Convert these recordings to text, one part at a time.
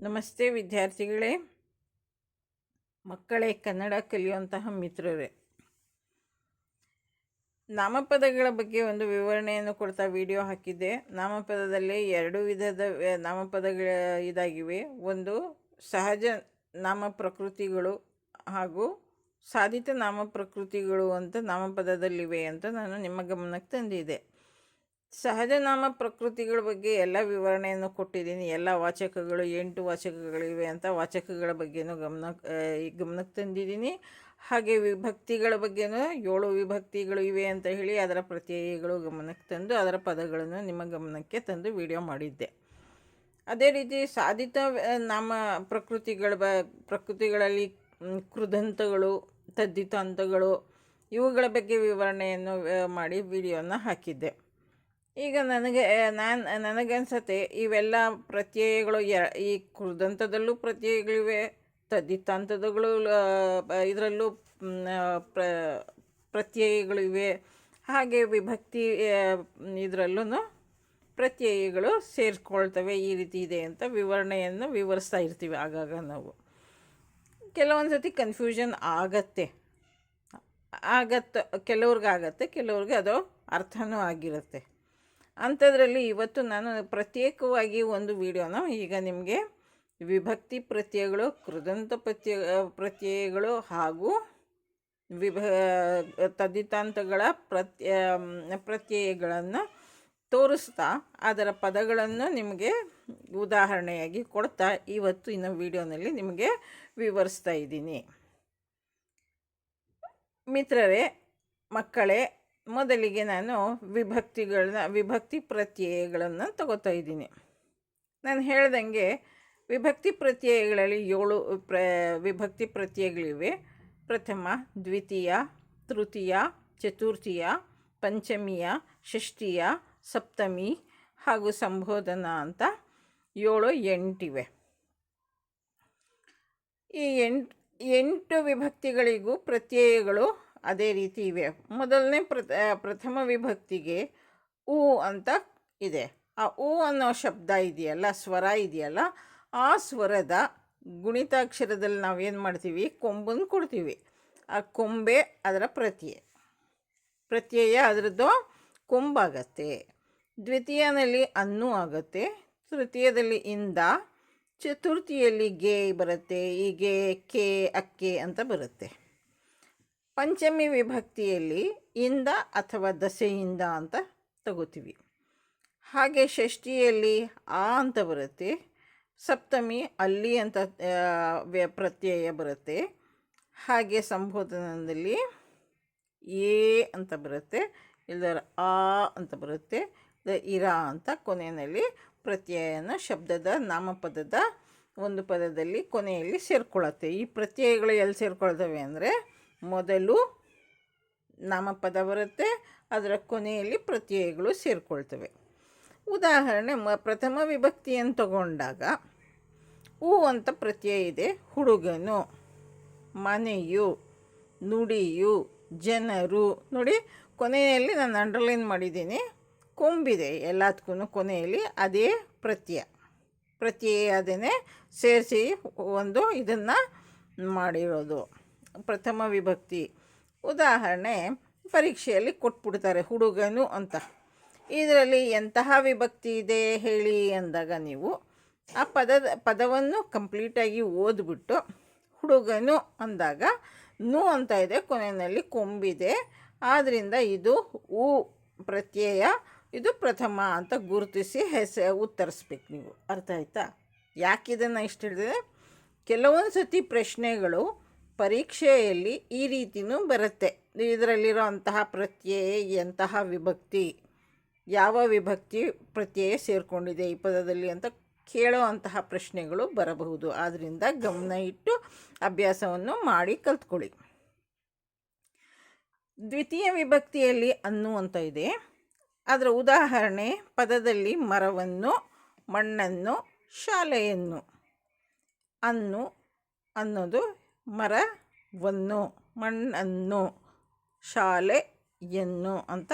ನಮಸ್ತೆ ವಿದ್ಯಾರ್ಥಿಗಳೇ. ಮಕ್ಕಳೇ, ಕನ್ನಡ ಕಲಿಯುವಂತಹ ಮಿತ್ರರೇ. ನಾಮಪದಗಳ ಬಗ್ಗೆ ಒಂದು ವಿವರಣೆಯನ್ನು ಕೊಡ್ತಾ ವಿಡಿಯೋ ಹಾಕಿದ್ದೆ. ನಾಮಪದದಲ್ಲಿ ಎರಡು ವಿಧದ ನಾಮಪದಗಳ ಇದಾಗಿವೆ. ಒಂದು ಸಹಜ ನಾಮ ಪ್ರಕೃತಿಗಳು ಹಾಗೂ ಸಾಧಿತ ನಾಮ ಪ್ರಕೃತಿಗಳು ಅಂತ ನಾಮಪದದಲ್ಲಿವೆ ಅಂತ ನಾನು ನಿಮ್ಮ ಗಮನಕ್ಕೆ ತಂದಿದ್ದೆ. ಸಹಜ ನಾಮ ಪ್ರಕೃತಿಗಳ ಬಗ್ಗೆ ಎಲ್ಲ ವಿವರಣೆಯನ್ನು ಕೊಟ್ಟಿದ್ದೀನಿ. ಎಲ್ಲ ವಾಚಕಗಳು, ಎಂಟು ವಾಚಕಗಳಿವೆ ಅಂತ ವಾಚಕಗಳ ಬಗ್ಗೆನೂ ಗಮನ ಗಮನಕ್ಕೆ ತಂದಿದ್ದೀನಿ. ಹಾಗೆ ವಿಭಕ್ತಿಗಳ ಬಗ್ಗೆನೂ ಏಳು ವಿಭಕ್ತಿಗಳು ಇವೆ ಅಂತ ಹೇಳಿ ಅದರ ಪ್ರತ್ಯಯಗಳು ಗಮನಕ್ಕೆ ತಂದು ಅದರ ಪದಗಳನ್ನು ನಿಮ್ಮ ಗಮನಕ್ಕೆ ತಂದು ವಿಡಿಯೋ ಮಾಡಿದ್ದೆ. ಅದೇ ರೀತಿ ಸಾಧಿತ ನಾಮ ಪ್ರಕೃತಿಗಳ ಬ, ಪ್ರಕೃತಿಗಳಲ್ಲಿ ಕೃದಂತಗಳು ತದ್ದಿತಾಂತಗಳು ಇವುಗಳ ಬಗ್ಗೆ ವಿವರಣೆಯನ್ನು ಮಾಡಿ ವಿಡಿಯೋನ ಹಾಕಿದ್ದೆ. ಈಗ ನನಗೆ ನಾನು ನನಗನ್ಸತ್ತೆ ಇವೆಲ್ಲ ಪ್ರತ್ಯಯಗಳು ಯ ಈ ಕೃದಂತದಲ್ಲೂ ಪ್ರತ್ಯಯಗಳಿವೆ ತದ್ದಿತ್ತಾಂತದಗಳು ಇದರಲ್ಲೂ ಪ್ರ, ಪ್ರತ್ಯಯಗಳಿವೆ. ಹಾಗೆ ವಿಭಕ್ತಿ ಇದರಲ್ಲೂ ಪ್ರತ್ಯಯಗಳು ಸೇರಿಸ್ಕೊಳ್ತವೆ ಈ ರೀತಿ ಇದೆ ಅಂತ ವಿವರಣೆಯನ್ನು ವಿವರಿಸ್ತಾ ಇರ್ತೀವಿ ಆಗಾಗ ನಾವು. ಕೆಲವೊಂದು ಸತಿ ಕನ್ಫ್ಯೂಷನ್ ಆಗತ್ತೆ. ಆಗತ್ತೆ ಕೆಲವ್ರಿಗೆ ಆಗತ್ತೆ ಕೆಲವ್ರಿಗೆ ಅದು ಅರ್ಥನೂ ಆಗಿರುತ್ತೆ. ಅಂಥದ್ರಲ್ಲಿ ಇವತ್ತು ನಾನು ಪ್ರತ್ಯೇಕವಾಗಿ ಒಂದು ವಿಡಿಯೋನ ಈಗ ನಿಮಗೆ ವಿಭಕ್ತಿ ಪ್ರತ್ಯಯಗಳು, ಕೃದಂತ ಪ್ರತ್ಯ ಪ್ರತ್ಯಯಗಳು ಹಾಗೂ ವಿಭ ತದ್ದಿತಾಂತಗಳ ಪ್ರತ್ಯ, ಪ್ರತ್ಯಯಗಳನ್ನು ತೋರಿಸ್ತಾ ಅದರ ಪದಗಳನ್ನು ನಿಮಗೆ ಉದಾಹರಣೆಯಾಗಿ ಕೊಡ್ತಾ ಇವತ್ತು ಇನ್ನು ವಿಡಿಯೋನಲ್ಲಿ ನಿಮಗೆ ವಿವರಿಸ್ತಾ ಇದ್ದೀನಿ. ಮಿತ್ರರೇ, ಮಕ್ಕಳೇ ಮೊದಲಿಗೆ ನಾನು ವಿಭಕ್ತಿಗಳನ್ನ, ವಿಭಕ್ತಿ ಪ್ರತ್ಯಯಗಳನ್ನು ತಗೋತಾ ಇದ್ದೀನಿ. ನಾನು ಹೇಳ್ದಂಗೆ ವಿಭಕ್ತಿ ಪ್ರತ್ಯಯಗಳಲ್ಲಿ ಏಳು ಪ್ರ, ವಿಭಕ್ತಿ ಪ್ರತ್ಯಯಗಳಿವೆ. ಪ್ರಥಮ, ದ್ವಿತೀಯ, ತೃತೀಯ, ಚತುರ್ಥಿಯ, ಪಂಚಮಿಯ, ಷಷ್ಠಿಯ, ಸಪ್ತಮಿ ಹಾಗೂ ಸಂಬೋಧನ ಅಂತ ಏಳು, ಎಂಟಿವೆ. ಈ ಎಂಟು ಎಂಟು ವಿಭಕ್ತಿಗಳಿಗೂ ಪ್ರತ್ಯಯಗಳು ಅದೇ ರೀತಿ ಇವೆ. ಮೊದಲನೇ ಪ್ರಥ ಪ್ರಥಮ ವಿಭಕ್ತಿಗೆ ಉ ಅಂತ ಇದೆ. ಆ ಉ ಅನ್ನೋ ಶಬ್ದ ಇದೆಯಲ್ಲ, ಸ್ವರ ಇದೆಯಲ್ಲ, ಆ ಸ್ವರದ ಗುಣಿತಾಕ್ಷರದಲ್ಲಿ ನಾವೇನು ಮಾಡ್ತೀವಿ? ಕೊಂಬನ್ನು ಕೊಡ್ತೀವಿ. ಆ ಕೊಂಬೆ ಅದರ ಪ್ರತ್ಯಯ. ಪ್ರತ್ಯಯ ಅದರದ್ದು ಕೊಂಬಾಗತ್ತೆ. ದ್ವಿತೀಯನಲ್ಲಿ ಅನ್ನು ಆಗುತ್ತೆ. ತೃತೀಯದಲ್ಲಿ ಇಂದ, ಚತುರ್ಥಿಯಲ್ಲಿ ಗೆ ಬರುತ್ತೆ. ಈ ಕೆ, ಅಕ್ಕೆ ಅಂತ ಬರುತ್ತೆ. ಪಂಚಮಿ ವಿಭಕ್ತಿಯಲ್ಲಿ ಇಂದ ಅಥವಾ ದಸೆಯಿಂದ ಅಂತ ತಗೋತೀವಿ. ಹಾಗೆ ಷಷ್ಠಿಯಲ್ಲಿ ಆ ಅಂತ ಬರುತ್ತೆ, ಸಪ್ತಮಿ ಅಲ್ಲಿ ಅಂತ ಪ್ರತ್ಯಯ ಬರುತ್ತೆ. ಹಾಗೆ ಸಂಬೋಧನದಲ್ಲಿ ಏ ಅಂತ ಬರುತ್ತೆ ಇಲ್ಲದರ ಆ ಅಂತ ಬರುತ್ತೆ ಇರ ಅಂತ ಕೊನೆಯಲ್ಲಿ ಪ್ರತ್ಯಯನ ಶಬ್ದದ ನಾಮಪದದ ಒಂದು ಪದದಲ್ಲಿ ಕೊನೆಯಲ್ಲಿ ಸೇರ್ಕೊಳ್ಳುತ್ತೆ ಈ ಪ್ರತ್ಯಯಗಳು ಎಲ್ಲಿ ಸೇರ್ಕೊಳ್ತವೆ ಅಂದರೆ ಮೊದಲು ನಾಮಪದ ಬರುತ್ತೆ, ಅದರ ಕೊನೆಯಲ್ಲಿ ಪ್ರತ್ಯಯಗಳು ಸೇರಿಕೊಳ್ತವೆ. ಉದಾಹರಣೆ, ಮ, ಪ್ರಥಮ ವಿಭಕ್ತಿಯನ್ನು ತಗೊಂಡಾಗ ಹೂ ಅಂತ ಪ್ರತ್ಯಯ ಇದೆ. ಹುಡುಗನು, ಮನೆಯು, ನುಡಿಯು, ಜನರು, ನೋಡಿ, ಕೊನೆಯಲ್ಲಿ ನಾನು ಅಂಡರ್ಲೈನ್ ಮಾಡಿದ್ದೀನಿ. ಕೊಂಬಿದೆ ಎಲ್ಲದಕ್ಕೂ ಕೊನೆಯಲ್ಲಿ ಅದೇ ಪ್ರತ್ಯಯ. ಪ್ರತ್ಯಯ ಅದನ್ನೇ ಸೇರಿಸಿ ಒಂದು ಇದನ್ನು ಮಾಡಿರೋದು. ಪ್ರಥಮ ವಿಭಕ್ತಿ. ಉದಾಹರಣೆ, ಪರೀಕ್ಷೆಯಲ್ಲಿ ಕೊಟ್ಬಿಡ್ತಾರೆ ಹುಡುಗನು ಅಂತ. ಇದರಲ್ಲಿ ಎಂತಹ ವಿಭಕ್ತಿ ಇದೆ ಹೇಳಿ ಅಂದಾಗ ನೀವು ಆ ಪದದ ಪದವನ್ನು ಕಂಪ್ಲೀಟಾಗಿ ಓದ್ಬಿಟ್ಟು ಹುಡುಗನು ಅಂದಾಗ ನು ಅಂತ ಇದೆ, ಕೊನೆಯಲ್ಲಿ ಕೊಂಬಿದೆ. ಆದ್ದರಿಂದ ಇದು ಉ ಪ್ರತ್ಯಯ, ಇದು ಪ್ರಥಮ ಅಂತ ಗುರುತಿಸಿ ಹೆಸ, ಉತ್ತರಿಸ್ಬೇಕು ನೀವು. ಅರ್ಥ ಆಯ್ತಾ? ಯಾಕೆ ಇದನ್ನು ಇಷ್ಟು ಹೇಳಿದೆ? ಕೆಲವೊಂದು ಸತಿ ಪ್ರಶ್ನೆಗಳು ಪರೀಕ್ಷೆಯಲ್ಲಿ ಈ ರೀತಿಯೂ ಬರುತ್ತೆ. ಇದರಲ್ಲಿರುವಂತಹ ಪ್ರತ್ಯಯ ಎಂತಹ ವಿಭಕ್ತಿ, ಯಾವ ವಿಭಕ್ತಿ ಪ್ರತ್ಯಯ ಸೇರಿಕೊಂಡಿದೆ ಈ ಪದದಲ್ಲಿ ಅಂತ ಕೇಳುವಂತಹ ಪ್ರಶ್ನೆಗಳು ಬರಬಹುದು. ಆದ್ದರಿಂದ ಗಮನ ಇಟ್ಟು ಅಭ್ಯಾಸವನ್ನು ಮಾಡಿ ಕಲ್ತ್ಕೊಳ್ಳಿ. ದ್ವಿತೀಯ ವಿಭಕ್ತಿಯಲ್ಲಿ ಅನ್ನು ಅಂತ ಇದೆ. ಅದರ ಉದಾಹರಣೆ ಪದದಲ್ಲಿ ಮರವನ್ನು, ಮಣ್ಣನ್ನು, ಶಾಲೆಯನ್ನು. ಅನ್ನು ಅನ್ನೋದು ಮರವನ್ನು, ಮಣ್ಣನ್ನು, ಶಾಲೆಯನ್ನು ಅಂತ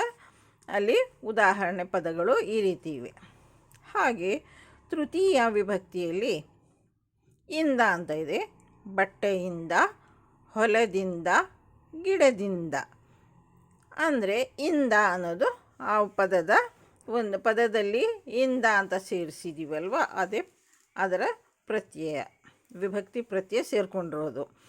ಅಲ್ಲಿ ಉದಾಹರಣೆ ಪದಗಳು ಈ ರೀತಿ ಇವೆ. ಹಾಗೆ ತೃತೀಯ ವಿಭಕ್ತಿಯಲ್ಲಿ ಇಂದ ಅಂತ ಇದೆ. ಬಟ್ಟೆಯಿಂದ, ಹೊಲದಿಂದ, ಗಿಡದಿಂದ. ಅಂದರೆ ಇಂದ ಅನ್ನೋದು ಆ ಪದದ ಒಂದು ಪದದಲ್ಲಿ ಇಂದ ಅಂತ ಸೇರಿಸಿದ್ದೀವಲ್ವ ಅದೇ ಅದರ ಪ್ರತ್ಯಯ, ವಿಭಕ್ತಿ ಪ್ರತ್ಯಯ ಸೇರಿಕೊಂಡಿರೋದು.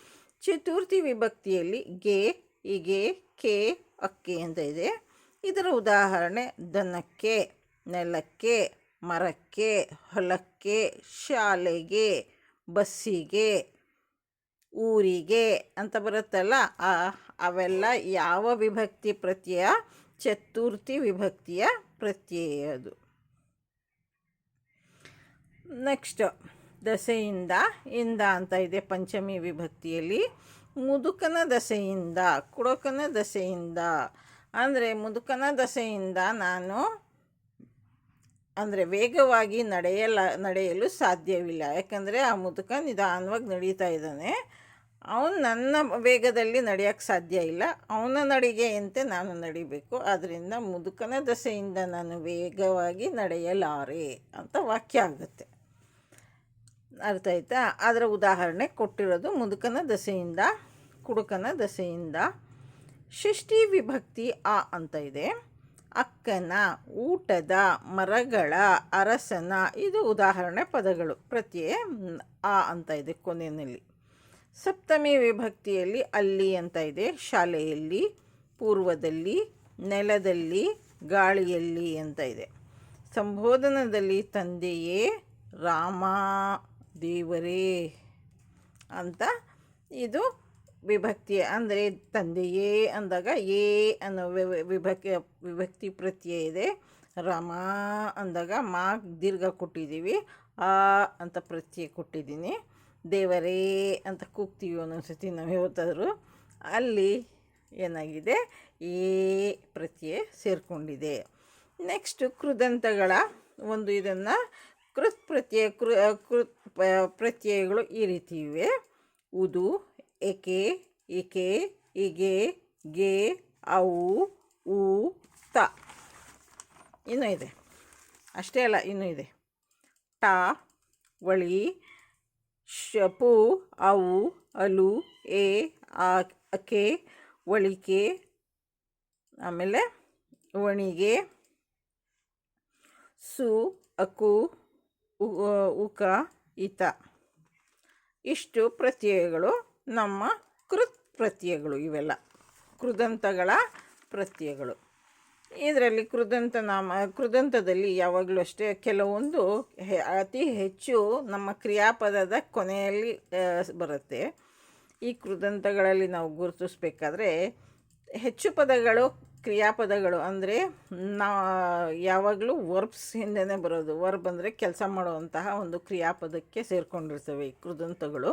ಚತುರ್ಥಿ ವಿಭಕ್ತಿಯಲ್ಲಿ ಗೆ ಇಗೆ ಕೆ, ಅಕ್ಕೆ ಅಂತ ಇದೆ. ಇದರ ಉದಾಹರಣೆ ದನಕ್ಕೆ, ನೆಲಕ್ಕೆ, ಮರಕ್ಕೆ, ಹೊಲಕ್ಕೆ, ಶಾಲೆಗೆ, ಬಸ್ಸಿಗೆ, ಊರಿಗೆ ಅಂತ ಬರುತ್ತಲ್ಲ, ಆ, ಅವೆಲ್ಲ ಯಾವ ವಿಭಕ್ತಿ ಪ್ರತ್ಯಯ? ಚತುರ್ಥಿ ವಿಭಕ್ತಿಯ ಪ್ರತ್ಯಯ ಅದು. ನೆಕ್ಸ್ಟ್ ದಸೆಯಿಂದ ಇಂದ ಅಂತ ಇದೆ ಪಂಚಮಿ ವಿಭಕ್ತಿಯಲ್ಲಿ. ಮುದುಕನ ದಸೆಯಿಂದ, ಕುಡಕನ ದಸೆಯಿಂದ. ಅಂದರೆ ಮುದುಕನ ದಸೆಯಿಂದ ನಾನು ಅಂದರೆ ವೇಗವಾಗಿ ನಡೆಯಲ, ನಡೆಯಲು ಸಾಧ್ಯವಿಲ್ಲ. ಯಾಕಂದರೆ ಆ ಮುದುಕ ನಿಧಾನವಾಗಿ ನಡೀತಾ ಇದ್ದಾನೆ. ಅವನು ನನ್ನ ವೇಗದಲ್ಲಿ ನಡೆಯೋಕ್ಕೆ ಸಾಧ್ಯ ಇಲ್ಲ. ಅವನ ನಡಿಗೆಯಂತೆ ನಾನು ನಡಿಬೇಕು. ಆದ್ದರಿಂದ ಮುದುಕನ ದಸೆಯಿಂದ ನಾನು ವೇಗವಾಗಿ ನಡೆಯಲಾರೆ ಅಂತ ವಾಕ್ಯ ಆಗುತ್ತೆ. ಅರ್ಥ ಆಯ್ತಾ? ಅದರ ಉದಾಹರಣೆ ಕೊಟ್ಟಿರೋದು ಮುದುಕನ ದಸೆಯಿಂದ, ಕುಡುಕನ ದಸೆಯಿಂದ. ಷಷ್ಠಿ ವಿಭಕ್ತಿ ಆ ಅಂತ ಇದೆ. ಅಕ್ಕನ, ಊಟದ, ಮರಗಳ, ಅರಸನ, ಇದು ಉದಾಹರಣೆ ಪದಗಳು. ಪ್ರತ್ಯಯ ಆ ಅಂತ ಇದೆ ಕೊನೆಯಲ್ಲಿ. ಸಪ್ತಮಿ ವಿಭಕ್ತಿಯಲ್ಲಿ ಅಲ್ಲಿ ಅಂತ ಇದೆ. ಶಾಲೆಯಲ್ಲಿ, ಪೂರ್ವದಲ್ಲಿ, ನೆಲದಲ್ಲಿ, ಗಾಳಿಯಲ್ಲಿ ಅಂತ ಇದೆ. ಸಂಬೋಧನದಲ್ಲಿ ತಂದೆಯೇ ರಾಮ. ದೇವರೇ ಅಂತ ಇದು ವಿಭಕ್ತಿ ಅಂದರೆ ತಂದೆಯೇ ಅಂದಾಗ ಏ ಅನ್ನೋ ವಿಭಕ್ತಿ ವಿಭಕ್ತಿ ಪ್ರತ್ಯಯ ಇದೆ. ರಮ ಅಂದಾಗ ಮಾ ದೀರ್ಘ ಕೊಟ್ಟಿದ್ದೀವಿ. ಆ ಅಂತ ಪ್ರತ್ಯಯ ಕೊಟ್ಟಿದ್ದೀನಿ. ದೇವರೇ ಅಂತ ಕೂಗ್ತೀವಿ ಒಂದೊಂದು ಸತಿ ನಾವು ಹೇಳ್ತಾದ್ರು ಅಲ್ಲಿ ಏನಾಗಿದೆ? ಏ ಪ್ರತ್ಯಯ ಸೇರಿಕೊಂಡಿದೆ. ನೆಕ್ಸ್ಟು ಕೃದಂತಗಳ ಒಂದು ಇದನ್ನು ಕೃತ್ ಪ್ರತ್ಯಯ ಕೃ ಕೃತ್ ಪ್ರತ್ಯಯಗಳು ಈ ರೀತಿ ಇವೆ. ಉದು ಎಕೆ ಇಕೆ ಇಗೆ ಗೆ, ಅವು, ಉ, ತ. ಇನ್ನೂ ಇದೆ. ಅಷ್ಟೇ ಅಲ್ಲ, ಇನ್ನೂ ಇದೆ. ಟ, ಒಳಿ ಶಪು ಅವು, ಅಲು, ಎ ಅಕೆ ಒಳಿಕೆ, ಆಮೇಲೆ ಒಣಿಗೆ, ಸು, ಅಕು ಉಕ, ಇತ. ಇಷ್ಟು ಪ್ರತ್ಯಯಗಳು, ನಮ್ಮ ಕೃತ್ ಪ್ರತ್ಯಯಗಳು ಇವೆಲ್ಲ. ಕೃದಂತಗಳ ಪ್ರತ್ಯಯಗಳು. ಇದರಲ್ಲಿ ಕೃದಂತ ನಾಮ, ಕೃದಂತದಲ್ಲಿ ಯಾವಾಗಲೂ ಅಷ್ಟೇ ಕೆಲವೊಂದು ಅತಿ ಹೆಚ್ಚು ನಮ್ಮ ಕ್ರಿಯಾಪದದ ಕೊನೆಯಲ್ಲಿ ಬರುತ್ತೆ. ಈ ಕೃದಂತಗಳಲ್ಲಿ ನಾವು ಗುರುತಿಸ್ಬೇಕಾದ್ರೆ ಹೆಚ್ಚು ಪದಗಳು ಕ್ರಿಯಾಪದಗಳು ಅಂದರೆ ನಾ ಯಾವಾಗಲೂ ವರ್ಬ್ಸ್ ಹಿಂದೆನೇ ಬರೋದು. ವರ್ಬ್ ಅಂದರೆ ಕೆಲಸ ಮಾಡುವಂತಹ ಒಂದು ಕ್ರಿಯಾಪದಕ್ಕೆ ಸೇರಿಕೊಂಡಿರ್ತವೆ ಈ ಕೃದಂತಗಳು.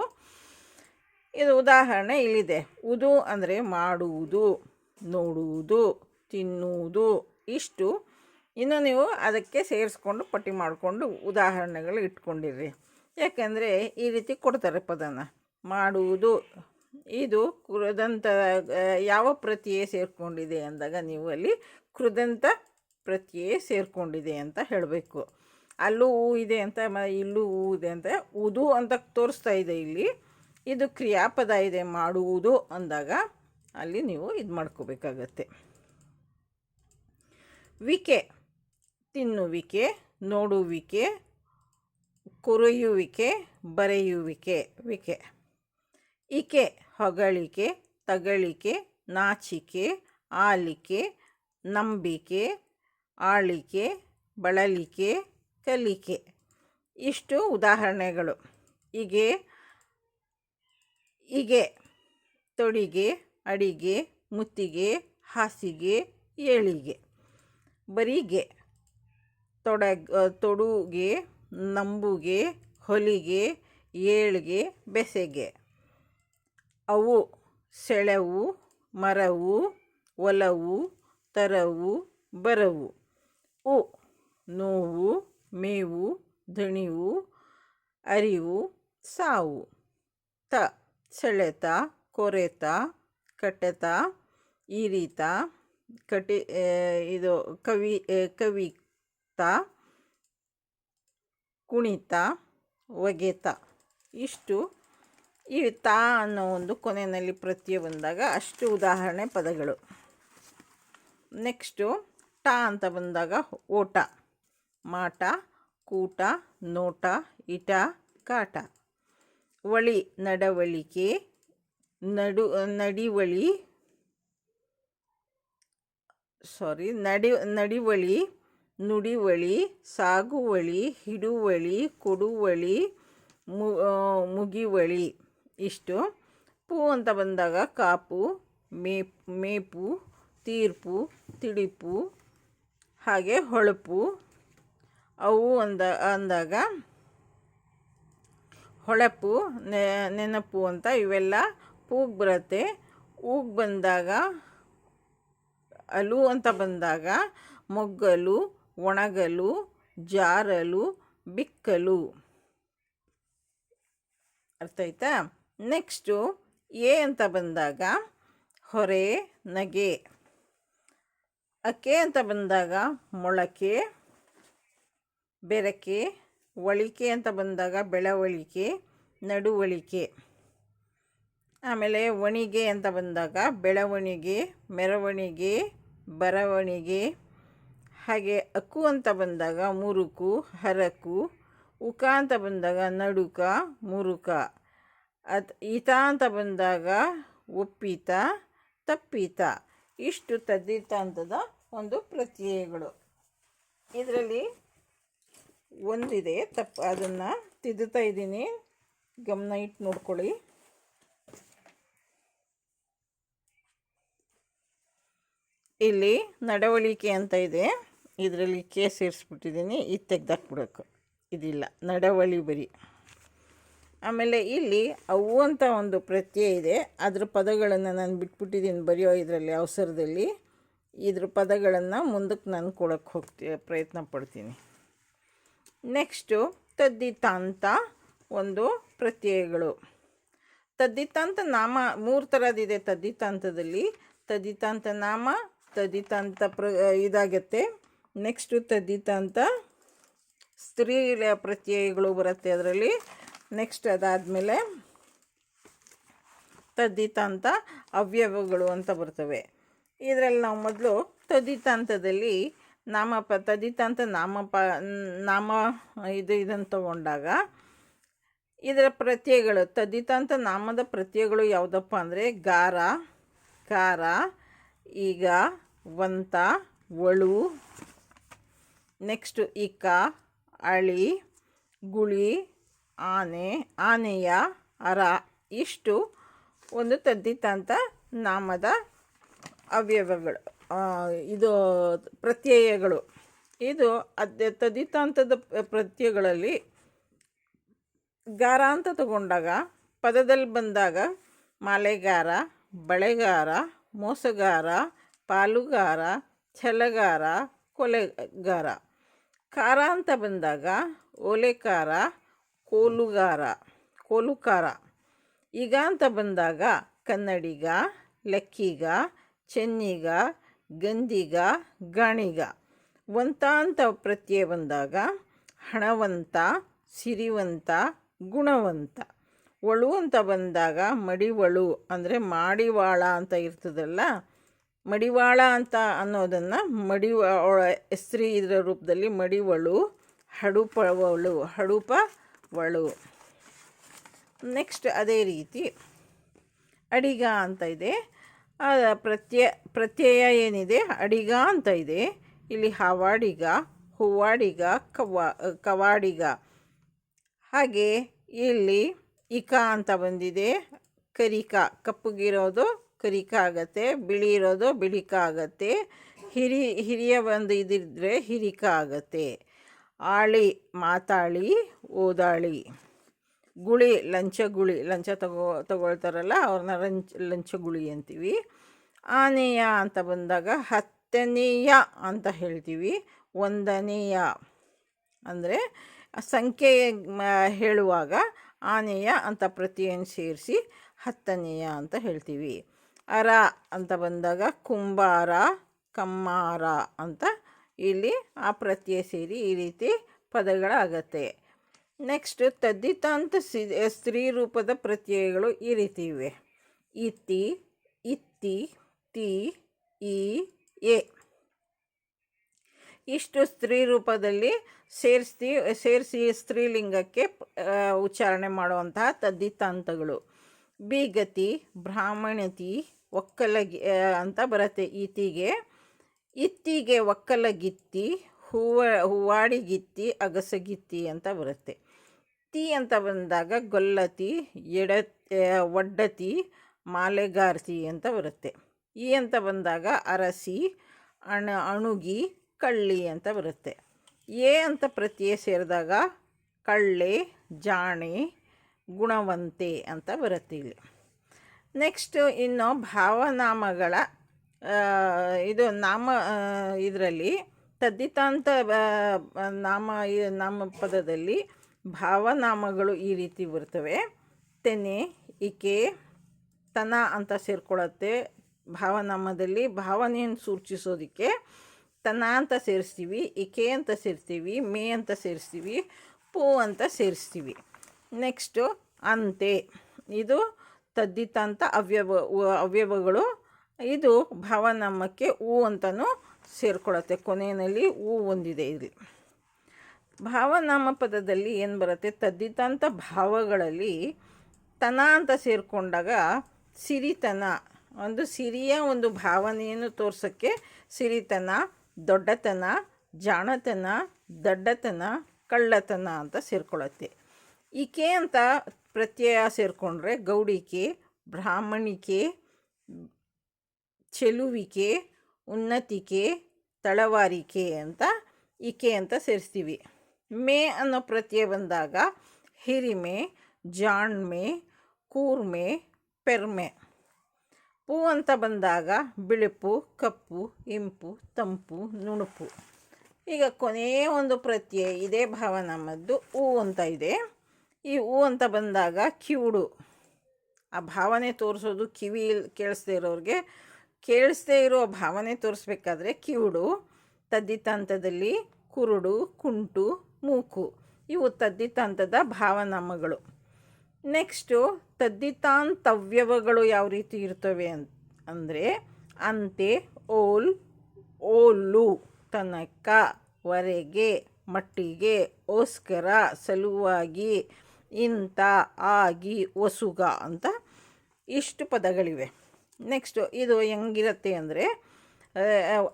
ಇದು ಉದಾಹರಣೆ ಇಲ್ಲಿದೆ. ಉದು ಅಂದರೆ ಮಾಡುವುದು, ನೋಡುವುದು, ತಿನ್ನುವುದು ಇಷ್ಟು. ಇನ್ನು ನೀವು ಅದಕ್ಕೆ ಸೇರಿಸ್ಕೊಂಡು ಪಟ್ಟಿ ಮಾಡಿಕೊಂಡು ಉದಾಹರಣೆಗಳು ಇಟ್ಕೊಂಡಿರ್ರಿ. ಯಾಕೆಂದರೆ ಈ ರೀತಿ ಕೊಡ್ತಾರೆ ಪದನ. ಮಾಡುವುದು ಇದು ಕೃದಂತ ಯಾವ ಪ್ರತಿಯೇ ಸೇರಿಕೊಂಡಿದೆ ಅಂದಾಗ ನೀವು ಅಲ್ಲಿ ಕೃದಂತ ಪ್ರತಿಯೇ ಸೇರಿಕೊಂಡಿದೆ ಅಂತ ಹೇಳಬೇಕು. ಅಲ್ಲೂ ಹೂ ಇದೆ ಅಂತ ಇಲ್ಲೂ ಹೂ ಇದೆ ಅಂತ ಉದು ಅಂತ ತೋರಿಸ್ತಾ ಇದೆ ಇಲ್ಲಿ. ಇದು ಕ್ರಿಯಾಪದ ಇದೆ, ಮಾಡುವುದು ಅಂದಾಗ ಅಲ್ಲಿ ನೀವು ಇದು ಮಾಡ್ಕೋಬೇಕಾಗತ್ತೆ. ವಿಕೆ, ತಿನ್ನುವಿಕೆ, ನೋಡುವಿಕೆ, ಕೊರೆಯುವಿಕೆ, ಬರೆಯುವಿಕೆ, ವಿಕೆ. ಇಕೆ ಹೊಗಳಿಕೆ, ತಗಳಿಕೆ, ನಾಚಿಕೆ, ಆಲಿಕೆ, ನಂಬಿಕೆ, ಆಳಿಕೆ, ಬಳಲಿಕೆ, ಕಲಿಕೆ. ಇಷ್ಟು ಉದಾಹರಣೆಗಳು. ಹೀಗೆ ಹೀಗೆ ತೊಡಿಗೆ, ಅಡಿಗೆ, ಮುತ್ತಿಗೆ, ಹಾಸಿಗೆ, ಏಳಿಗೆ. ಬರಿಗೆ ತೊಡಗ್ ತೊಡುಗೆ, ನಂಬುಗೆ, ಹೊಲಿಗೆ, ಏಳಿಗೆ, ಬೆಸೆಗೆ. ಅವು ಸೆಳೆವು, ಮರವು, ಒಲವು, ತರವು, ಬರವು. ಉ, ನೋವು, ಮೇವು, ದಣಿವು, ಅರಿವು, ಸಾವು. ತ, ಸೆಳೆತ, ಕೊರೆತ, ಕಟೆತ, ಈರಿತ, ಕಟಿ ಇದು, ಕವಿ ಕವಿತ, ಕುಣಿತ, ಒಗೆತ. ಇಷ್ಟು ಈ ತಾ ಅನ್ನೋ ಒಂದು ಕೊನೆಯಲ್ಲಿ ಪ್ರತ್ಯಯ ಬಂದಾಗ ಅಷ್ಟು ಉದಾಹರಣೆ ಪದಗಳು. ನೆಕ್ಸ್ಟು, ಟಾ ಅಂತ ಬಂದಾಗ ಓಟ. ಮಾಟ, ಕೂಟ, ನೋಟ, ಇಟ, ಕಾಟ. ಒಳಿ, ನಡವಳಿಕೆ, ನಡು, ನಡಿವಳಿ, ಸಾರಿ, ನಡಿ, ನಡಿವಳಿ, ನುಡಿವಳಿ, ಸಾಗುವಳಿ, ಹಿಡುವಳಿ, ಕೊಡುವಳಿ ಮುಗಿವಳಿ. ಇಷ್ಟು. ಪೂ ಅಂತ ಬಂದಾಗ ಕಾಪು ಮೇಪ್ ಮೇಪು, ತೀರ್ಪು ತಿಳಿಪು ಹಾಗೆ ಹೊಳಪು. ಅವು ಅಂದ, ಅಂದಾಗ ಹೊಳಪು ನೆನಪು ಅಂತ ಇವೆಲ್ಲ ಪೂಗ್ ಬರುತ್ತೆ. ಊಗ್ ಬಂದಾಗ ಅಲು ಅಂತ ಬಂದಾಗ ಮೊಗ್ಗಲು, ಒಣಗಲು, ಜಾರಲು, ಬಿಕ್ಕಲು. ಅರ್ಥ ಆಯ್ತಾ? ನೆಕ್ಸ್ಟು ಎ ಅಂತ ಬಂದಾಗ ಹೊರೆ, ನಗೆ. ಅಕ್ಕೆ ಅಂತ ಬಂದಾಗ ಮೊಳಕೆ, ಬೆರಕೆ, ಒಳಿಕೆ ಅಂತ ಬಂದಾಗ ಬೆಳವಳಿಕೆ, ನಡುವಳಿಕೆ. ಆಮೇಲೆ ಒಣಿಗೆ ಅಂತ ಬಂದಾಗ ಬೆಳವಣಿಗೆ, ಮೆರವಣಿಗೆ, ಬರವಣಿಗೆ. ಹಾಗೆ ಅಕ್ಕು ಅಂತ ಬಂದಾಗ ಮುರುಕು, ಹರಕು. ಉಕ ಅಂತ ಬಂದಾಗ ನಡುಕ, ಮುರುಕ. ಅದು ಈತ ಅಂತ ಬಂದಾಗ ಒಪ್ಪೀತ ತಪ್ಪೀತ. ಇಷ್ಟು ತದ್ದಿತ ಅಂತದ ಒಂದು ಪ್ರತ್ಯಯಗಳು. ಇದರಲ್ಲಿ ಒಂದಿದೆ ತಪ್ಪು ಅದನ್ನು ತಿದ್ದುತ್ತಾ ಇದ್ದೀನಿ. ಗಮನ ಇಟ್ಟು ನೋಡ್ಕೊಳ್ಳಿ. ಇಲ್ಲಿ ನಡವಳಿಕೆ ಅಂತ ಇದೆ. ಇದರಲ್ಲಿ ಕೆ ಸೇರಿಸ್ಬಿಟ್ಟಿದ್ದೀನಿ ಇದು ತೆಗ್ದಾಕ್ಬಿಡೋಕು ಇದಿಲ್ಲ. ನಡವಳಿ ಬರಿ. ಆಮೇಲೆ ಇಲ್ಲಿ ಅವು ಅಂತ ಒಂದು ಪ್ರತ್ಯಯ ಇದೆ. ಅದ್ರ ಪದಗಳನ್ನು ನಾನು ಬಿಟ್ಬಿಟ್ಟಿದ್ದೀನಿ ಬರೆಯೋ ಇದರಲ್ಲಿ, ಅವಸರದಲ್ಲಿ. ಇದ್ರ ಪದಗಳನ್ನು ಮುಂದಕ್ಕೆ ನಾನು ಕೊಡೋಕ್ಕೆ ಹೋಗ್ತಿ, ಪ್ರಯತ್ನ ಪಡ್ತೀನಿ. ನೆಕ್ಸ್ಟು ತದ್ದಿತಾಂತ ಒಂದು ಪ್ರತ್ಯಯಗಳು. ತದ್ದಿತಾಂತ ನಾಮ, ಮೂರು ಥರದಿದೆ ತದ್ದಿತಾಂತದಲ್ಲಿ. ತದ್ದಿತಾಂತ ನಾಮ, ತದ್ದಿತಾಂತ ಪ್ರ, ಇದಾಗತ್ತೆ. ನೆಕ್ಸ್ಟು ತದ್ದಿತಾಂತ ಸ್ತ್ರೀ ಪ್ರತ್ಯಯಗಳು ಬರುತ್ತೆ ಅದರಲ್ಲಿ. ನೆಕ್ಸ್ಟ್ ಅದಾದಮೇಲೆ ತದ್ದಿತಾಂತ ಅವ್ಯವಗಳು ಅಂತ ಬರ್ತವೆ. ಇದರಲ್ಲಿ ನಾವು ಮೊದಲು ತದ್ದಿತಾಂತದಲ್ಲಿ ನಾಮಪ ತದ್ದಿತಾಂತ ನಾಮಪ, ನಾಮ ಇದು ಇದನ್ನು ತಗೊಂಡಾಗ ಇದರ ಪ್ರತ್ಯಯಗಳು ತದ್ದಿತಾಂತ ನಾಮದ ಪ್ರತ್ಯಯಗಳು ಯಾವುದಪ್ಪ ಅಂದರೆ ಗಾರ, ಕಾರ, ಈಗ, ವಂತ, ಒಳು, ನೆಕ್ಸ್ಟು ಇಕ, ಅಳಿ, ಗುಳಿ ಆನೆ, ಆನೆಯ ಅರ ಇಷ್ಟು ಒಂದು ತದ್ದಿತಾಂತ ನಾಮದ ಅವ್ಯವಗಳು. ಇದು ಪ್ರತ್ಯಯಗಳು. ಇದು ಅದ ತದ್ದಿತಾಂತದ ಪ್ರತ್ಯಯಗಳಲ್ಲಿ ಗಾರ ಅಂತ ತಗೊಂಡಾಗ ಪದದಲ್ಲಿ ಬಂದಾಗ ಮಾಲೆಗಾರ, ಬಳೆಗಾರ, ಮೋಸಗಾರ, ಪಾಲುಗಾರ, ಛಲಗಾರ, ಕೊಲೆಗಾರ. ಖಾರ ಅಂತ ಬಂದಾಗ ಓಲೆಕಾರ ಕೋಲುಗಾರ, ಕೋಲುಕಾರ. ಈಗ ಅಂತ ಬಂದಾಗ ಕನ್ನಡಿಗ, ಲೆಕ್ಕಿಗ, ಚೆನ್ನಿಗ ಗಂದಿಗ ಗಾಣಿಗ. ವಂತ ಅಂತ ಪ್ರತ್ಯಯ ಬಂದಾಗ ಹಣವಂತ, ಸಿರಿವಂತ, ಗುಣವಂತ. ಒಳು ಅಂತ ಬಂದಾಗ ಮಡಿವಳು, ಅಂದರೆ ಮಾಡಿವಾಳ ಅಂತ ಇರ್ತದಲ್ಲ? ಮಡಿವಾಳ ಅಂತ ಅನ್ನೋದನ್ನು ಮಡಿವ ಹೆಸ್ರಿ ಇದರ ರೂಪದಲ್ಲಿ ಮಡಿವಳು, ಹಡುಪವಳು, ಹಡುಪ ಒಳು. ನೆಕ್ಸ್ಟ್ ಅದೇ ರೀತಿ ಅಡಿಗ ಅಂತ ಇದೆ. ಪ್ರತ್ಯಯ ಪ್ರತ್ಯಯ ಏನಿದೆ? ಅಡಿಗ ಅಂತ ಇದೆ. ಇಲ್ಲಿ ಹವಾಡಿಗ, ಹೂವಾಡಿಗ ಕವಾ ಕವಾಡಿಗ. ಹಾಗೆ ಇಲ್ಲಿ ಇಕ ಅಂತ ಬಂದಿದೆ. ಕರಿಕ, ಕಪ್ಪಗಿರೋದು ಕರಿಕ ಆಗತ್ತೆ ಬಿಳಿ ಇರೋದು ಬಿಳಿಕ ಆಗತ್ತೆ. ಹಿರಿ, ಹಿರಿಯ ಒಂದು ಇದಿದ್ರೆ ಹಿರಿಕ ಆಗತ್ತೆ. ಆಳಿ, ಮಾತಾಳಿ, ಓದಾಳಿ. ಗುಳಿ, ಲಂಚ ಗುಳಿ. ಲಂಚ ತಗೋ, ತಗೊಳ್ತಾರಲ್ಲ, ಅವ್ರನ್ನ ಲಂಚ ಲಂಚ ಗುಳಿ ಅಂತೀವಿ. ಆನೆಯ ಅಂತ ಬಂದಾಗ ಹತ್ತನೆಯ ಅಂತ ಹೇಳ್ತೀವಿ. ಒಂದನೆಯ ಅಂದರೆ ಸಂಖ್ಯೆ ಹೇಳುವಾಗ ಆನೆಯ ಅಂತ ಪ್ರತಿಯನ್ನು ಸೇರಿಸಿ ಹತ್ತನೆಯ ಅಂತ ಹೇಳ್ತೀವಿ. ಅರ ಅಂತ ಬಂದಾಗ ಕುಂಬಾರ, ಕಮ್ಮಾರ ಅಂತ ಇಲ್ಲಿ ಆ ಪ್ರತ್ಯಯ ಸೇರಿ ಈ ರೀತಿ ಪದಗಳಾಗತ್ತೆ. ನೆಕ್ಸ್ಟ್ ತದ್ದಿತಾಂತ ಸಿ ಸ್ತ್ರೀ ರೂಪದ ಪ್ರತ್ಯಯಗಳು ಈ ರೀತಿ ಇವೆ. ಇತಿ ಇತ್ತಿ, ತಿ, ಈ, ಎ. ಇಷ್ಟು ಸ್ತ್ರೀ ರೂಪದಲ್ಲಿ ಸೇರಿಸಿ ಸೇರಿಸಿ ಸ್ತ್ರೀಲಿಂಗಕ್ಕೆ ಉಚ್ಚಾರಣೆ ಮಾಡುವಂತಹ ತದ್ದಿತಾಂತಗಳು ಬೀಗತಿ, ಬ್ರಾಹ್ಮಣತಿ, ಒಕ್ಕಲಗಿ ಅಂತ ಬರುತ್ತೆ ಈತಿಗೆ. ಇತ್ತಿಗೆ ಒಕ್ಕಲಗಿತ್ತಿ, ಹೂವ, ಹೂವಾಡಿಗಿತ್ತಿ, ಅಗಸಗಿತ್ತಿ ಅಂತ ಬರುತ್ತೆ. ತಿ ಅಂತ ಬಂದಾಗ ಗೊಲ್ಲತಿ, ಎಡ ಒಡ್ಡತಿ, ಮಾಲೆಗಾರ್ತಿ ಅಂತ ಬರುತ್ತೆ. ಈ ಅಂತ ಬಂದಾಗ ಅರಸಿ, ಅಣ, ಅಣುಗಿ, ಕಳ್ಳಿ ಅಂತ ಬರುತ್ತೆ. ಎ ಅಂತ ಪ್ರತ್ಯಯ ಸೇರಿದಾಗ ಕಳ್ಳೆ, ಜಾಣೆ, ಗುಣವಂತೆ ಅಂತ ಬರುತ್ತೆ ಇಲ್ಲಿ. ನೆಕ್ಸ್ಟ್ ಇನ್ನು ಭಾವನಾಮಗಳ ಇದು ನಾಮ ಇದರಲ್ಲಿ ತದ್ದಿತಾಂತ ನಾಮ ನಾಮ ಪದದಲ್ಲಿ ಭಾವನಾಮಗಳು ಈ ರೀತಿ ಬರ್ತವೆ. ತೆನೆ, ಇಕೆ, ತನ ಅಂತ ಸೇರ್ಕೊಳ್ಳುತ್ತೆ. ಭಾವನಾಮದಲ್ಲಿ ಭಾವನೆಯನ್ನು ಸೂಚಿಸೋದಕ್ಕೆ ತನ ಅಂತ ಸೇರಿಸ್ತೀವಿ, ಇಕೆ ಅಂತ ಸೇರಿಸ್ತೀವಿ ಮೇ ಅಂತ ಸೇರಿಸ್ತೀವಿ, ಪೂ ಅಂತ ಸೇರಿಸ್ತೀವಿ. ನೆಕ್ಸ್ಟು ಅಂತೆ. ಇದು ತದ್ದಿತಾಂತ ಅವ್ಯವ, ಅವ್ಯವಗಳು ಇದು ಭಾವನಾಮಕ್ಕೆ ಹೂ ಅಂತಲೂ ಸೇರ್ಕೊಳ್ಳುತ್ತೆ ಕೊನೆಯಲ್ಲಿ ಹೂ ಒಂದಿದೆ ಇಲ್ಲಿ. ಭಾವನಾಮ ಪದದಲ್ಲಿ ಏನು ಬರುತ್ತೆ? ತದ್ದಿತಂಥ ಭಾವಗಳಲ್ಲಿ ತನ ಅಂತ ಸೇರಿಕೊಂಡಾಗ ಸಿರಿತನ, ಒಂದು ಸಿರಿಯ ಒಂದು ಭಾವನೆಯನ್ನು ತೋರ್ಸೋಕ್ಕೆ ಸಿರಿತನ, ದೊಡ್ಡತನ, ಜಾಣತನ, ದಡ್ಡತನ, ಕಳ್ಳತನ ಅಂತ ಸೇರ್ಕೊಳ್ಳುತ್ತೆ ಈಕೆ ಅಂತ ಪ್ರತ್ಯಯ ಸೇರಿಕೊಂಡ್ರೆ ಗೌಡಿಕೆ, ಬ್ರಾಹ್ಮಣಿಕೆ ಚೆಲುವಿಕೆ, ಉನ್ನತಿಕೆ, ತಳವಾರಿಕೆ ಅಂತ ಇಕೆ ಅಂತ ಸೇರಿಸ್ತೀವಿ. ಮೇ ಅನ್ನೋ ಪ್ರತ್ಯಯ ಬಂದಾಗ ಹಿರಿಮೆ, ಜಾಣ್ಮೆ, ಕೂರ್ಮೆ, ಪೆರ್ಮೆ. ಪೂ ಅಂತ ಬಂದಾಗ ಬಿಳುಪು, ಕಪ್ಪು, ಇಂಪು, ತಂಪು, ನುಣುಪು. ಈಗ ಕೊನೆಯ ಒಂದು ಪ್ರತ್ಯಯ, ಇದೇ ಭಾವನಾಮದ್ದು ಹೂ ಅಂತ ಇದೆ. ಈ ಹೂ ಅಂತ ಬಂದಾಗ ಕಿವುಡು. ಆ ಭಾವನೆ ತೋರಿಸೋದು ಕಿವಿ ಕೇಳಿಸ್ದೇ ಇರೋರಿಗೆ ಕೇಳಿಸ್ದೇ ಇರೋ ಭಾವನೆ ತೋರಿಸ್ಬೇಕಾದ್ರೆ ಕಿವುಡು, ತದ್ದಿತಾಂತದಲ್ಲಿ ಕುರುಡು, ಕುಂಟು, ಮೂಕು. ಇವು ತದ್ದಿತಾಂತದ ಭಾವನಾಮಗಳು. ನೆಕ್ಸ್ಟು ತದ್ದಿತಾಂತವ್ಯವಗಳು ಯಾವ ರೀತಿ ಇರ್ತವೆ ಅಂತ ಅಂದರೆ ಅಂತೆ, ಓಲ್ ಓಲು ತನಕ, ವರೆಗೆ, ಮಟ್ಟಿಗೆ, ಓಸ್ಕರ, ಸಲುವಾಗಿ ಇಂಥ ಆಗಿ ಒಸುಗ ಅಂತ ಇಷ್ಟು ಪದಗಳಿವೆ. ನೆಕ್ಸ್ಟು ಇದು ಹೆಂಗಿರುತ್ತೆ ಅಂದರೆ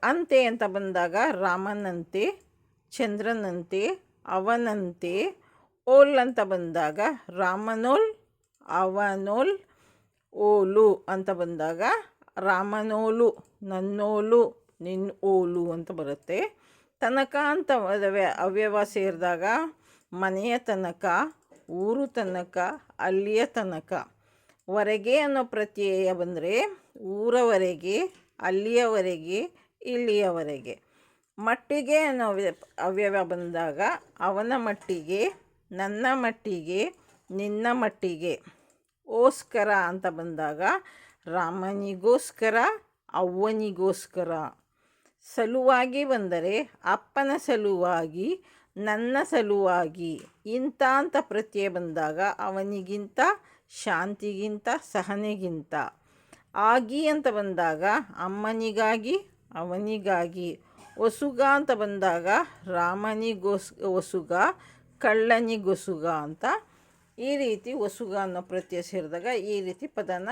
ಅಂತೆ ಅಂತ ಬಂದಾಗ ರಾಮನಂತೆ, ಚಂದ್ರನಂತೆ, ಅವನಂತೆ, ಓಲ್ ಅಂತ ಬಂದಾಗ ರಾಮನೋಲ್, ಅವನೋಲ್, ಓಲು ಅಂತ ಬಂದಾಗ ರಾಮನೋಲು, ನನ್ನೋಲು ನಿನ್ನ ಓಲು ಅಂತ ಬರುತ್ತೆ. ತನಕ ಅಂತ ಅವ್ಯವ ಸೇರಿದಾಗ ಮನೆಯ ತನಕ, ಊರು ತನಕ, ಅಲ್ಲಿಯ ತನಕ. ವರೆಗೆ ಅನ್ನೋ ಪ್ರತ್ಯಯ ಬಂದರೆ ಊರವರೆಗೆ, ಅಲ್ಲಿಯವರೆಗೆ, ಇಲ್ಲಿಯವರೆಗೆ. ಮಟ್ಟಿಗೆ ಅನ್ನೋ ಅವ್ಯ- ಅವ್ಯವ ಬಂದಾಗ ಅವನ ಮಟ್ಟಿಗೆ, ನನ್ನ ಮಟ್ಟಿಗೆ, ನಿನ್ನ ಮಟ್ಟಿಗೆ. ಓಸ್ಕರ ಅಂತ ಬಂದಾಗ ರಾಮನಿಗೋಸ್ಕರ, ಅವ್ವನಿಗೋಸ್ಕರ. ಸಲುವಾಗಿ ಬಂದರೆ ಅಪ್ಪನ ಸಲುವಾಗಿ, ನನ್ನ ಸಲುವಾಗಿ. ಇಂಥ ಅಂತ ಪ್ರತ್ಯಯ ಬಂದಾಗ ಅವನಿಗಿಂತ ಶಾಂತಿಗಿಂತ ಸಹನೆಗಿಂತ. ಆಗಿ ಅಂತ ಬಂದಾಗ ಅಮ್ಮನಿಗಾಗಿ, ಅವನಿಗಾಗಿ. ಒಸುಗ ಅಂತ ಬಂದಾಗ ರಾಮನಿಗೋಸ್, ಒಸುಗ, ಕಳ್ಳನಿಗೊಸುಗ ಅಂತ. ಈ ರೀತಿ ಒಸುಗ ಅನ್ನೋ ಪ್ರತ್ಯಯ ಸೇರಿದಾಗ ಈ ರೀತಿ ಪದನ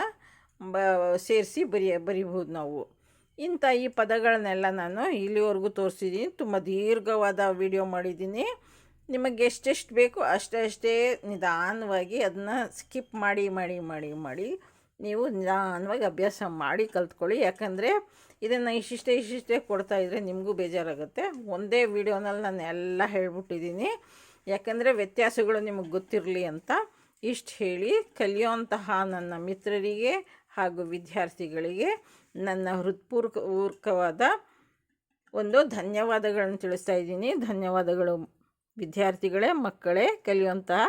ಬ, ಸೇರಿಸಿ ಬರಿಯ ಬರಿಬೋದು ನಾವು. ಇಂಥ ಈ ಪದಗಳನ್ನೆಲ್ಲ ನಾನು ಇಲ್ಲಿವರೆಗೂ ತೋರಿಸಿದ್ದೀನಿ. ತುಂಬ ದೀರ್ಘವಾದ ವಿಡಿಯೋ ಮಾಡಿದ್ದೀನಿ. ನಿಮಗೆ ಎಷ್ಟೆಷ್ಟು ಬೇಕು ಅಷ್ಟೇ ನಿಧಾನವಾಗಿ ಅದನ್ನ ಸ್ಕಿಪ್ ಮಾಡಿ ಮಾಡಿ ಮಾಡಿ ಮಾಡಿ ನೀವು ನಿಧಾನವಾಗಿ ಅಭ್ಯಾಸ ಮಾಡಿ ಕಲ್ತ್ಕೊಳ್ಳಿ. ಯಾಕಂದರೆ ಇದನ್ನು ಇಷ್ಟಿಷ್ಟೇ ಇಷ್ಟಿಷ್ಟೇ ಕೊಡ್ತಾ ಇದ್ದರೆ ನಿಮಗೂ ಬೇಜಾರಾಗುತ್ತೆ. ಒಂದೇ ವಿಡಿಯೋನಲ್ಲಿ ನಾನು ಎಲ್ಲ ಹೇಳ್ಬಿಟ್ಟಿದ್ದೀನಿ. ಯಾಕಂದರೆ ವ್ಯತ್ಯಾಸಗಳು ನಿಮಗೆ ಗೊತ್ತಿರಲಿ ಅಂತ ಇಷ್ಟು ಹೇಳಿ ಕಲಿಯೋಂತಹ ನನ್ನ ಮಿತ್ರರಿಗೆ ಹಾಗೂ ವಿದ್ಯಾರ್ಥಿಗಳಿಗೆ ನನ್ನ ಹೃತ್ಪೂರ್ವಕವಾದ ಒಂದು ಧನ್ಯವಾದಗಳನ್ನು ತಿಳಿಸ್ತಾ ಇದ್ದೀನಿ. ಧನ್ಯವಾದಗಳು ವಿದ್ಯಾರ್ಥಿಗಳೇ ಮಕ್ಕಳೇ ಕಲಿಯುವಂತಹ